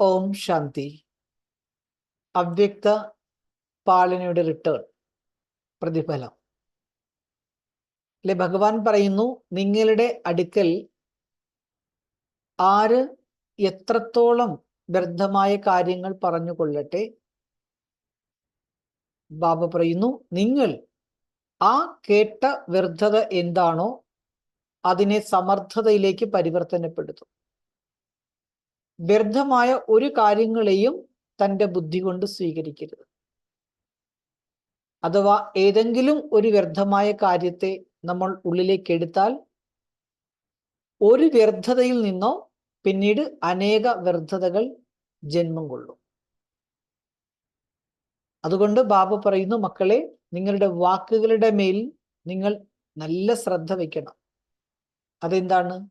ഓം ശാന്തി. അവ്യക്ത പാലനയുടെ റിട്ടേൺ പ്രതിഫലം. അല്ലെ ഭഗവാൻ പറയുന്നു നിങ്ങളുടെ അടുക്കൽ ആര് എത്രത്തോളം വ്യർത്ഥമായ കാര്യങ്ങൾ പറഞ്ഞു കൊള്ളട്ടെ ബാബ പറയുന്നു നിങ്ങൾ ആ കേട്ട വ്യർത്ഥത എന്താണോ അതിനെ സമർത്ഥതയിലേക്ക് പരിവർത്തനപ്പെടുത്തും. വ്യർത്ഥമായ ഒരു കാര്യങ്ങളെയും തന്റെ ബുദ്ധി കൊണ്ട് സ്വീകരിക്കരുത്. അഥവാ ഏതെങ്കിലും ഒരു വ്യർത്ഥമായ കാര്യത്തെ നമ്മൾ ഉള്ളിലേക്ക് എടുത്താൽ ഒരു വ്യർത്ഥതയിൽ നിന്നോ പിന്നീട് അനേക വ്യർത്ഥതകൾ ജന്മം കൊള്ളും. അതുകൊണ്ട് ബാബ പറയുന്നു മക്കളെ നിങ്ങളുടെ വാക്കുകളുടെ മേൽ നിങ്ങൾ നല്ല ശ്രദ്ധ വയ്ക്കണം. അതെന്താണ്?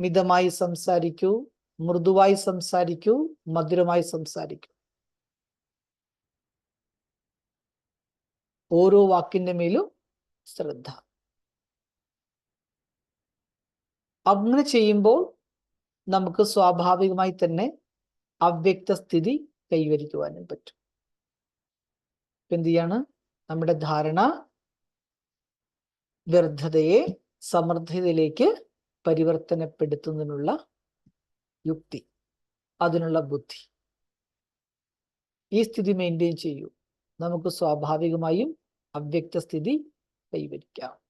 മിതമായി സംസാരിക്കൂ മൃദുവായി സംസാരിക്കൂ മധുരമായി സംസാരിക്കൂ. ഓരോ വാക്കിന്റെ മേലും ശ്രദ്ധ. അങ്ങനെ ചെയ്യുമ്പോൾ നമുക്ക് സ്വാഭാവികമായി തന്നെ അവ്യക്ത സ്ഥിതി കൈവരിക്കുവാനും പറ്റും. എന്ത് ചെയ്യാണ്? നമ്മുടെ ധാരണ വ്യർത്ഥതയെ സമൃദ്ധതയിലേക്ക് പരിവർത്തനപ്പെടുത്തുന്നതിനുള്ള യുക്തി അതിനുള്ള ബുദ്ധി. ഈ സ്ഥിതി മെയിന്റെയിൻ ചെയ്യൂ. നമുക്ക് സ്വാഭാവികമായും അവ്യക്ത സ്ഥിതി കൈവരിക്കാം.